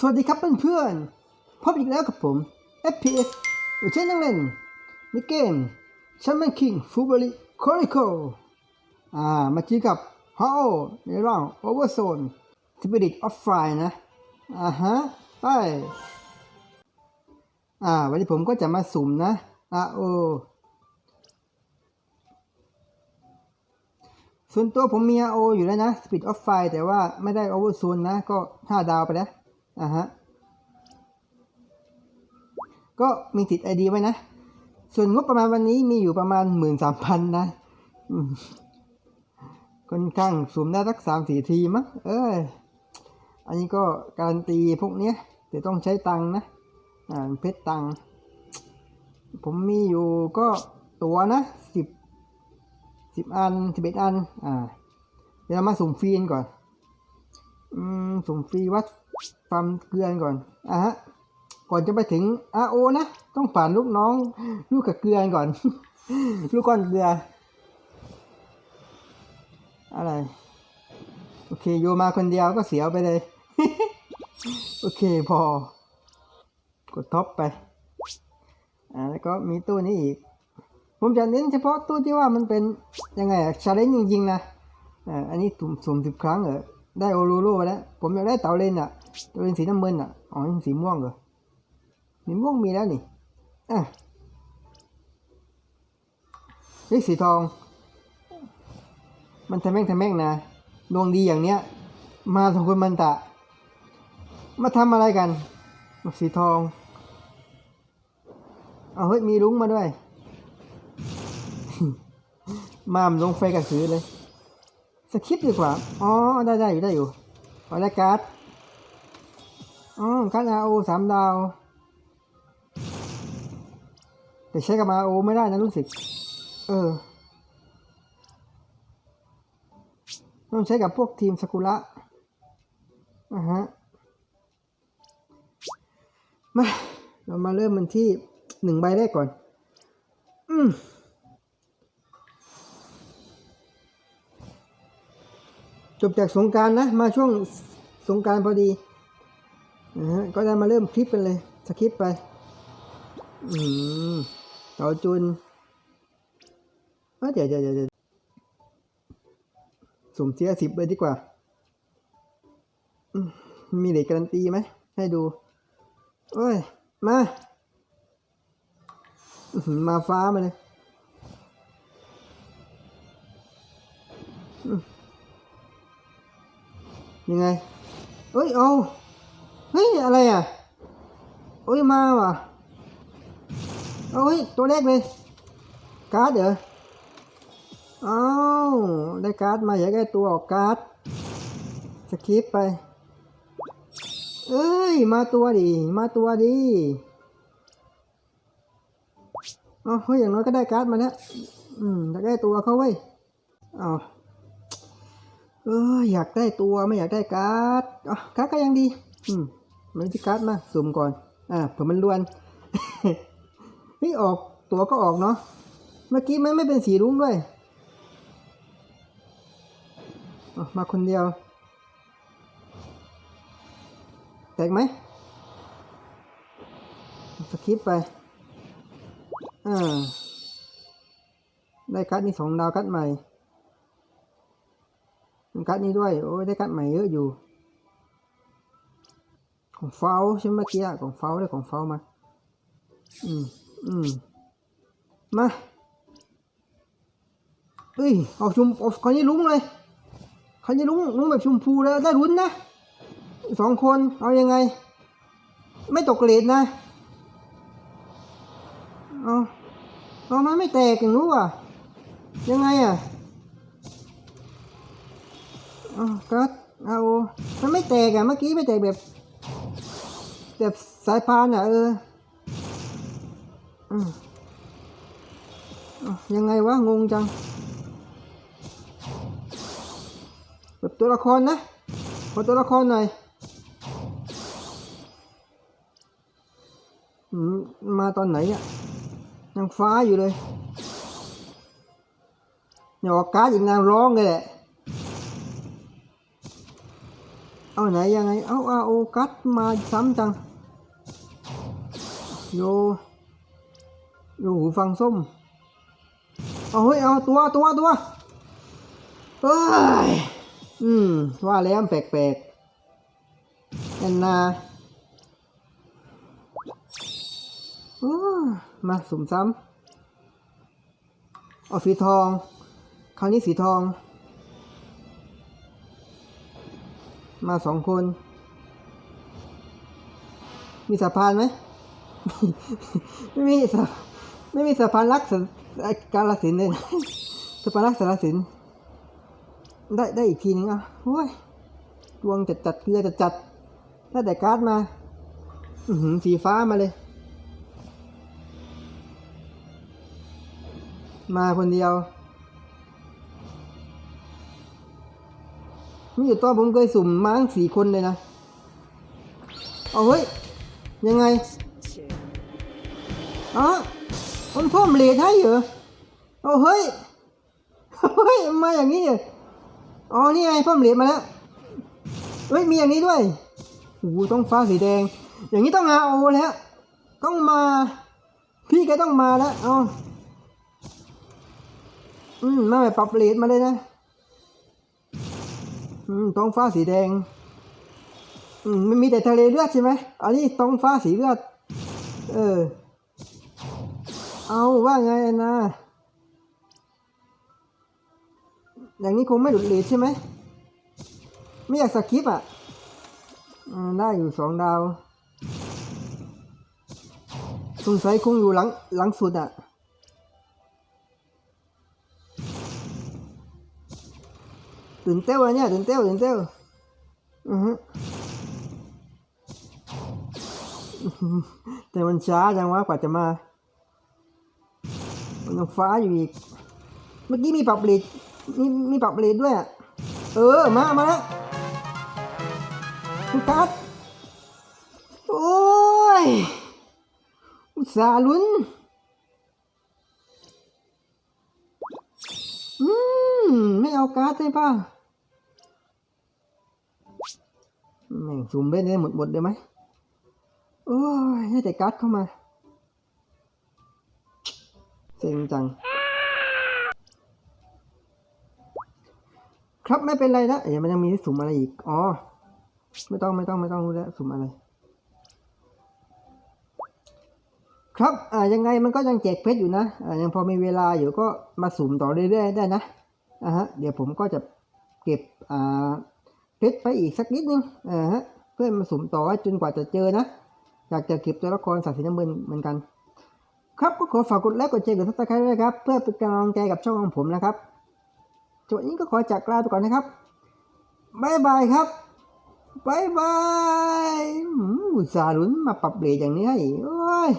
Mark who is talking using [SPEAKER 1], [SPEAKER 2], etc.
[SPEAKER 1] สวัสดีครับเพื่อนๆพบอีกแล้วกับผม FPS หรือเช่นนั่งเล่นในเกม Shaman King f u b e r y Chronicle อ่ามาจอกับ h o ในร่าง Overzone Spirit of Fire นะ อ่าฮะ ไป อ่า วันนี้ผมก็จะมาสุ่มนะอ่าโอส่วนตัวผมมี RO อยู่แล้วนะ Speed of Fire แต่ว่าไม่ได้ Overzone นะ ก็ 5 ดาวไปแล้ว อ่าฮะ ก็มีติด ID ไว้นะ ส่วนงบประมาณวันนี้มีอยู่ประมาณ13,000นะอืมค่อนข้างสุ่มได้สักสามสี่ทีมั้งเออ อันนี้ก็การันตีพวกเนี้ยแต่ต้องใช้ตังค์นะ อ่าเพชรตังค์ผมมีอยู่ก็ตัวนะสิบสิบอันสิบเอ็ดอัน อ่า เดี๋ยวเรามาสุ่มฟรีกันก่อน อืม สุ่มฟรีวัด ความเกลือก่อนอะฮะก่อนจะไปถึง RO นะต้องผ่านลูกน้อง ลูกกับเกลือก่อน ลูกก้อนเกลือ อะไร โอเคโยมาคนเดียวก็เสียวไปเลย โอเคพอ กดท็อปไปอ่าแล้วก็มีตู้นี้อีก ผมจะเน้นเฉพาะตู้ที่ว่ามันเป็นยังไงอะชาเลนจ์จริงๆนะอ่าอันนี้สุ่มสุ่มสิบครั้งเหรอได้โอรูโร่ไปแล้ว ผมอยากได้เต่าเลนอะ เต่าเลนสีน้ำเงินอะอ๋อสีม่วงเหรอสีม่วงมีแล้วนี่อะนี่สีทอง มันทำแม่งทำแม่งนะดวงดีอย่างเนี้ย มาสองคนมันตะ มาทำอะไรกัน สีทองเอาเฮ้ยมีลุงมาด้วย มามลงไฟกระสือเลย สคริปต์ดีกว่า อ๋อ ได้ได้อยู่ได้อยู่ขอได้การ์ด อ๋อการ์ดอาโอสามดาว แต่ใช้กับอาโอไม่ได้นะรู้สึก เออ ต้องใช้กับพวกทีมสกุระอะฮะ มา เรามาเริ่มมันที่หนึ่งใบแรกก่อน อืมจบจากสงการนะ มาช่วงสงการพอดี นะฮะก็ได้มาเริ่มคลิปกันเลย สคริปไป อืมเต่าจุนเดี๋ยวเดี๋ยวเดี๋ยวสุ่มเสียสิบเลยดีกว่า มีเหล็กการันตีไหม ให้ดู โอ้ย มา มาฟ้ามาเลยยังไง เอ้ย เอา เฮ้ย อะไรอะเอ้ยมาว่ะเอาเฮ้ยตัวแรกเลย การ์ดเหรอเอาวได้การ์ดมาอยากได้ตัวออกการ์ดสคริปไป เอ้ย มาตัวดิมาตัวดิเอเฮ้ยอย่างน้อยก็ได้การ์ดมาแล้วอืมอยากได้ตัวเขาเว้ยเอเอออยากได้ตัวไม่อยากได้การ์ดอ๋อการ์ดก็ยังดี อืม ไม่ที่การ์ดมาสุ่มก่อน อ่าเผื่อมันรวนเฮ้ยออกตัวก็ออกเนาะ เมื่อกี้มันไม่เป็นสีรุ้งด้วยอะมาคนเดียว แตกไหมสคิปไป อ่า ได้การ์ดนี่สองดาวการ์ดใหม่การ์ดนี้ด้วย โอ้ยได้การ์ดใหม่เยอะอยู่ ของเฟลใช่ไหมเมื่อกี้ของเฟลได้ของเฟลมา อืมอืมมาเฮ้ยเอาชมเอาคันนี้ลุ้งเลยคันนี้ลุ้งลุ้งแบบชมพูแล้วได้ลุ้นนะสองคนเอายังไง ไม่ตกเกรดนะเอาเอามันไม่แตกอย่างนู้อะยังไงอะเอก็เอามันไม่แตกอะเมื่อกี้ไม่แตกแบบ แบบสายพานอะเอออืมเอายังไงวะ งงจังแบบตัวละครนะ ขอตัวละครหน่อยอืมมาตอนไหนอะยังฟ้าอยู่เลยอย่าออกการ์ดอีกนางร้องเลยแหละ เอาไหนยังไง เอาเอาโอกัสมาซ้ำจัง โย โยหูฟังส้ม เอาเฮ้ย เอาตัวตัวตัวเอ้ย อืม ว่าแล้วแปลกๆแอนนาโอ้มาสุ่มซ้ำเอาสีทอง คราวนี้สีทอง มาสองคน มีสะพานไหม ไม่มีสะไม่มีสะพานรักษากาลสินธุ์เลยสะพานรักสารสินธุ์ได้ได้อีกทีนึงอะโอ้ยดวงจัดจัดเกลือจัดจัดถ้าแต่การ์ดมา อือหือสีฟ้ามาเลย มาคนเดียว มีอยู่ตัวผมเคยสุ่มมาทั้งสี่คนเลยนะ เอาเฮ้ย ยังไงอ๋อมันเพิ่มเลทให้เหรอเอาเฮ้ย เฮ้ย มาอย่างนี้เหรออ๋อ นี่ไงเพิ่มเลทมาแล้ว เฮ้ย มีอย่างนี้ด้วยโอ้โหต้องฟ้าสีแดง อย่างนี้ต้องมาโอแล้ว ต้องมา พี่แกต้องมาแล้ว เอาอืมมาแบบปรับเลทมาเลยนะ อืมท้องฟ้าสีแดง อืมมันมีแต่ทะเลเลือดใช่ไหมอันนี้ท้องฟ้าสีเลือด เออ เอาว่าไงนะอย่างนี้คงไม่หลุดเลทใช่ไหมไม่อยากสกิปอะอได้อยู่สองดาวสงสัยคงอยู่หลังหลังสุดอะ ตื่นเต้นเลยเนี่ยตื่นเต้นตื่นเต้นอือฮึแต่มันช้าจังวะกว่าจะมา มันยังฟ้าอยู่อีก เมื่อกี้มีปรับเลทมีมีปรับเลทด้วย เออ มา มาแล้วคุณกัดโอ้ย อุตส่าห์ลุ้น อืม ไม่เอาการ์ดได้ป่ะ แม่งซูมเล่นได้หมดหมดเลยไหมโอ้ยให้แต่การ์ดเข้ามา เซ็งจัง ครับไม่เป็นไรนะเดี๋ยวมันยังมีสุ่มอะไรอีก อ๋อ ไม่ต้องไม่ต้องไม่ต้องรู้แล้วสุ่มอะไร ครับ อ่ายังไงมันก็ยังแจกเพชรอยู่นะ อ่ายังพอมีเวลาอยู่ก็มาสุ่มต่อเรื่อยๆได้นะ อ่าฮะ เดี๋ยวผมก็จะเก็บ อ่า เพชรไปอีกสักนิดนึงเอ่าฮะเพื่อมาสุ่มต่อไว้จนกว่าจะเจอนะ อยากจะเก็บตัวละครสัตว์สีน้ำเงินเหมือนกัน ครับก็ขอฝากกดไลค์กดแชร์กดซับสไครต์ด้วยครับ เพื่อเป็นกำลังใจกับช่องของผมนะครับจบนี้ก็ขอจากลาไปก่อนนะครับบายบายครับบายบายอุตส่าห์ลุ้นมาปรับเบรกอย่างนี้ให้โอ้ย